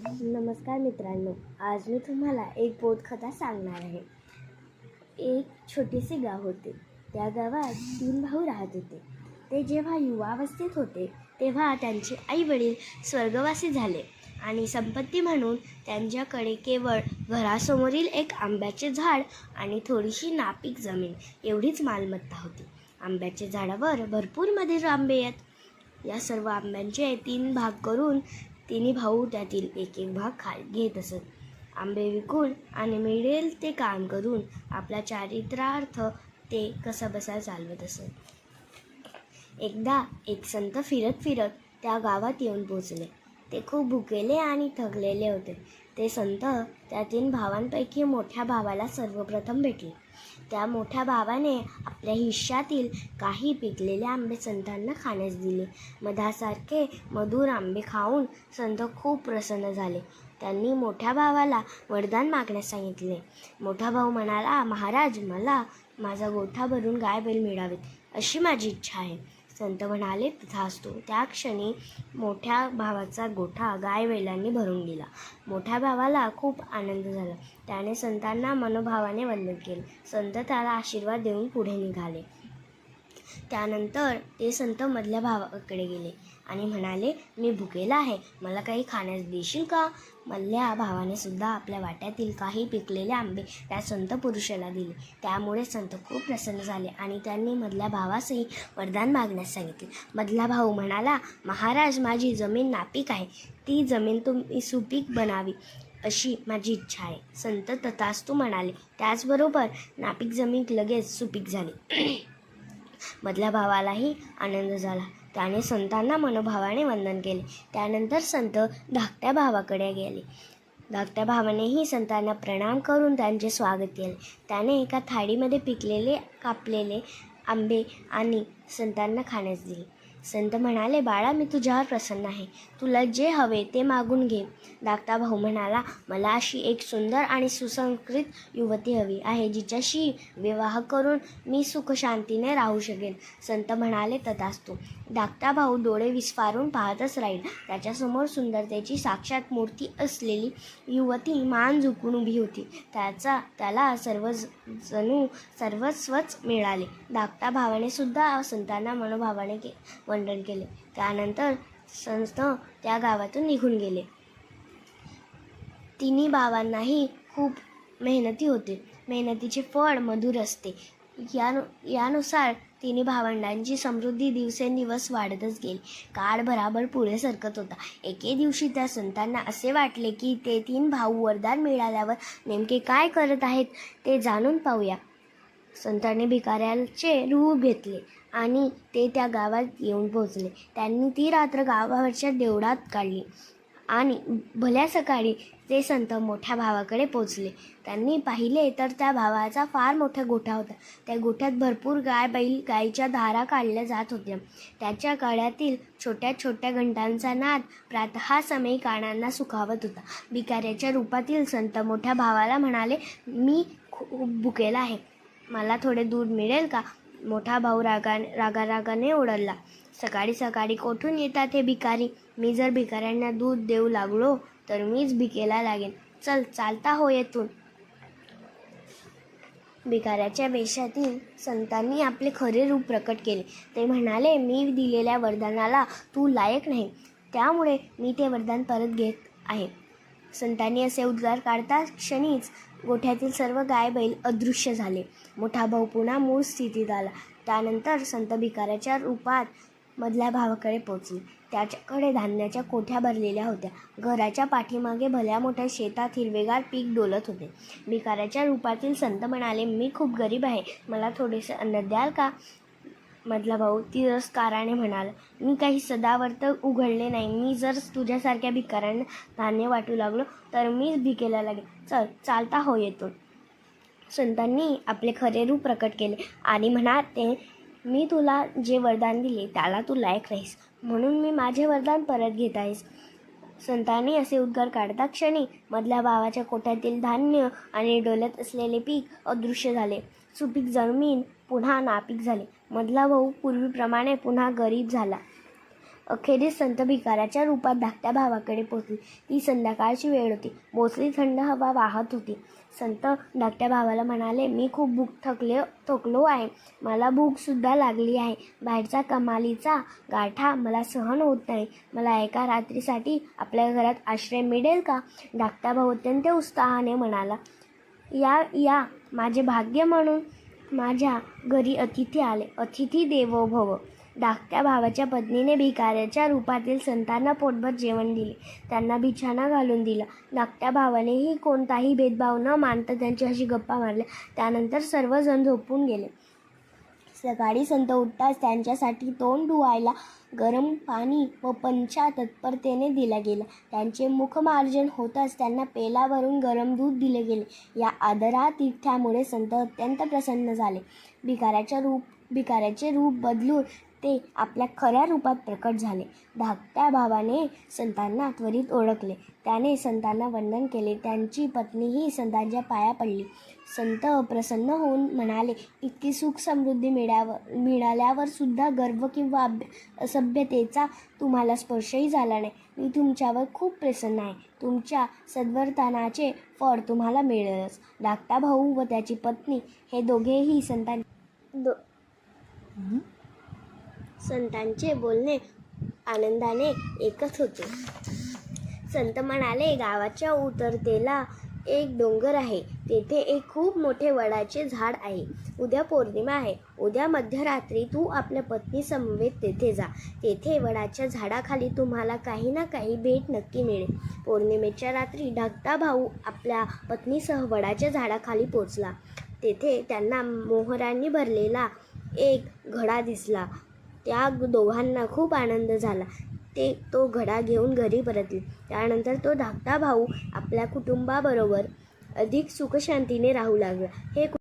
नमस्कार मित्रांनो आज मी तुम्हाला एक बोधकथा सांगणार आहे. एक छोटेसे गाव होते. त्या गावात तीन भाऊ राहत होते. ते जेव्हा युवावस्थेत होते तेव्हा त्यांचे आई वडील स्वर्गवासी झाले आणि संपत्ती म्हणून त्यांच्याकडे केवळ घरासमोरील एक आंब्याचे झाड आणि थोडीशी नापीक जमीन एवढीच मालमत्ता होती. आंब्याच्या झाडावर भरपूरमध्ये आंबे आहेत. या सर्व आंब्यांचे तीन भाग करून तिन्ही भाऊ त्यातील एक एक भाग खा घेत असत. आंबे विकून आणि मिळेल ते काम करून आपला चारित्र्यार्थ ते कसाबसा चालवत असत. एकदा एक संत फिरत फिरत त्या गावात येऊन पोचले. ते खूप भुकेले आणि थकलेले होते. ते संत त्या तीन भावांपैकी मोठ्या भावाला सर्वप्रथम भेटले. त्या मोठ्या भावाने आपल्या हिश्श्यातील काही पिकलेले आंबे संतांना खाण्यास दिले. मधासारखे मधुर आंबे खाऊन संत खूप प्रसन्न झाले. त्यांनी मोठ्या भावाला वरदान मागण्यास सांगितले. मोठा भाऊ म्हणाला महाराज मला माझा गोठा भरून गाय बैल मिळावेत अशी माझी इच्छा आहे. संत म्हणाले तथास्तु त्या क्षणी मोठ्या भावाचा गोठा गायवेलांनी भरून दिला. मोठ्या भावाला खूप आनंद झाला. त्याने संतांना मनोभावाने वंदन केले. संत त्याला आशीर्वाद देऊन पुढे निघाले. त्यानंतर ते संत मधल्या भावाकडे गेले. आणि म्हणाले मी भुकेला आहे. मला काही खाण्यास देशील का? मधल्या भावाने सुद्धा आपल्या वाट्यातील काही पिकलेले आंबे त्या संत पुरुषाला दिले. त्यामुळे संत खूप प्रसन्न झाले आणि त्यांनी मधल्या भावासही वरदान मागण्यास सांगितले. मधला भाऊ म्हणाला महाराज माझी जमीन नापीक आहे. ती जमीन तुम्ही सुपीक बनावी अशी माझी इच्छा आहे. संत तथास्तू म्हणाले त्याचबरोबर नापीक जमीन लगेच सुपीक झाली. मधल्या भावालाही आनंद झाला. त्याने संतांना मनोभावाने वंदन केले. त्यानंतर संत धाकट्या भावाकडे गेले. धाकट्या भावानेही संतांना प्रणाम करून त्यांचे स्वागत केले. त्याने एका थाळीमध्ये पिकलेले कापलेले आंबे आणि संतांना खाण्यास दिले. संत म्हणाले बाळा मी तुझ्यावर प्रसन्न आहे. तुला जे हवे ते मागून घे. धाकटा भाऊ म्हणाला मला अशी एक सुंदर आणि सुसंस्कृत युवती हवी आहे जिच्याशी विवाह करून मी सुखशांतीने राहू शकेन. संत म्हणाले तथास्तू. धाकटा भाऊ डोळे विस्फारून पाहतच राहील. त्याच्यासमोर सुंदरतेची साक्षात मूर्ती असलेली युवती मान झुकून उभी होती. त्याचा त्याला सर्व जणू सर्वस्वच मिळाले. धाकटा भावाने सुद्धा संतांना मनोभावाने के वंदन केले. त्यानंतर संत त्या गावातून निघून गेले. तिन्ही भावांनाही खूप मेहनती होते. मेहनतीचे फळ मधुर असते. यानु यानुसार तिन्ही भावंडांची समृद्धी दिवसेंदिवस वाढतच गेली. काळ भराभर पुढे सरकत होता. एके दिवशी त्या संतांना असे वाटले की ते तीन भाऊ वरदान मिळाल्यावर नेमके काय करत आहेत ते जाणून पाहूया. संतांनी भिकाऱ्याचे रूप घेतले आणि ते त्या गावात येऊन पोहोचले. त्यांनी ती रात्र गावावरच्या देवळात काढली आणि भल्या सकाळी ते संत मोठ्या भावाकडे पोचले त्यांनी पाहिले तर त्या भावाचा फार मोठा गोठा होता. त्या गोठ्यात भरपूर गाय बैल गायीच्या धारा काढल्या जात होत्या. त्याच्या गळ्यातील छोट्या छोट्या घंटांचा नाद प्रातः कानांना सुखावत होता. भिकाऱ्याच्या रूपातील संत मोठ्या भावाला म्हणाले मी खूप भुकेला आहे. मला थोडे दूध मिळेल का? मोठा भाऊ रागा रागारागाने ओढला सकाळी सकाळी कोठून येतात हे भिकारी? मी जर भिकाऱ्यांना दूध देऊ लागलो तर मीच भिकेला लागेन. चल चालता हो येथून. भिकाऱ्याच्या वेशातील संतांनी आपले खरे रूप प्रकट केले. ते म्हणाले मी दिलेल्या वरदानाला तू लायक नाही. त्यामुळे मी ते वरदान परत घेत आहे. संतांनी असे उद्गार काढता क्षणीच गोठ्यातील सर्व गाय बैल अदृश्य झाले. मोठा भाऊ पुन्हा मूळ स्थितीत आला. त्यानंतर संत भिकाऱ्याच्या रूपात मधल्या भावाकडे पोचले त्याच्याकडे धान्याच्या कोठ्या भरलेल्या होत्या? घराच्या पाठीमागे भल्या मोठ्या शेतात हिरवेगार पीक डोलत होते. भिकाऱ्याच्या रूपातील संत म्हणाले मी खूप गरीब आहे. मला थोडेसे अन्न द्याल का? मधला भाऊ तिरस्काराने म्हणाला मी काही सदावर्त उघडले नाही. मी जर तुझ्यासारख्या भिकाऱ्यांना धान्य वाटू लागलो तर मीच भिकेला लागेल चल चालता हो येतो संतांनी आपले खरे रूप प्रकट केले आणि म्हणा ते मी तुला जे वरदान दिले त्याला तू लायक राहीस म्हणून मी माझे वरदान परत घेत आहेस. संतांनी असे उद्गार काढता क्षणी मधल्या भावाच्या कोठ्यातील धान्य आणि डोलत असलेले पीक अदृश्य झाले. सुपीक जमीन पुन्हा नापीक झाले. मधला भाऊ पूर्वीप्रमाणे पुन्हा गरीब झाला. अखेरीस संत भिकाराच्या रूपात धाकट्या भावाकडे पोचली ती संध्याकाळची वेळ होती. मोसली थंड हवा वाहत होती. संत धाकट्या भावाला म्हणाले मी खूप भूक थकले थकलो आहे. मला भूकसुद्धा लागली आहे. बाहेरचा कमालीचा गाठा मला सहन होत नाही. मला एका रात्रीसाठी आपल्या घरात आश्रय मिळेल का? धाकटा भाऊ अत्यंत उत्साहाने म्हणाला या या माझे भाग्य म्हणून माझ्या घरी अतिथी आले. अतिथी देवो भव धाकट्या भावाच्या पत्नीने भिकाऱ्याच्या रूपातील संतांना पोटभर जेवण दिले. त्यांना बिछाना घालून दिला. धाकट्या भावानेही कोणताही भेदभाव न मानता त्यांच्याशी गप्पा मारल्या. त्यानंतर सर्वजण झोपून गेले. सकाळी संत उठताच त्यांच्यासाठी तोंड धुवायला गरम पाणी व पंचा तत्परतेने दिला गेला. त्यांचे मुखमार्जन होताच त्यांना पेलावरून गरम दूध दिले गेले. या आदरातिथ्यामुळे संत अत्यंत प्रसन्न झाले. भिकाऱ्याच्या रूप भिकाऱ्याचे रूप बदलून ते आपल्या खऱ्या रूपात प्रकट झाले. धाकट्या भावाने संतांना त्वरित ओळखले. त्याने संतांना वंदन केले. त्यांची पत्नीही संतांच्या पाया पडली. संत प्रसन्न होऊन म्हणाले इतकी सुख समृद्धी मिळाव मिळाल्यावर सुद्धा गर्व किंवा अभ्य सभ्यतेचा तुम्हाला स्पर्शही झाला नाही. मी तुमच्यावर खूप प्रसन्न आहे. तुमच्या सद्वर्तनाचे फळ तुम्हाला मिळेलच. धाकटा भाऊ व त्याची पत्नी हे दोघेही संतां दो संतांचे बोलणे आनंदाने एकच होते. संत म्हणाले गावाच्या उतरतेला एक डोंगर आहे. तेथे एक खूप मोठे वडाचे झाड आहे. उद्या पौर्णिमा आहे. उद्या मध्यरात्री तू आपल्या पत्नी समवेत तेथे जा. तेथे वडाच्या झाडाखाली तुम्हाला काही ना काही भेट नक्की मिळेल. पौर्णिमेच्या रात्री ढाकता भाऊ आपल्या पत्नीसह वडाच्या झाडाखाली पोचला तेथे त्यांना मोहरांनी भरलेला एक घडा दिसला. त्या दोघांना खूप आनंद झाला. ते तो घडा घेऊन घरी परतले. त्यानंतर तो धाकटा भाऊ आपल्या कुटुंबाबरोबर अधिक सुखशांतीने राहू लागला. हे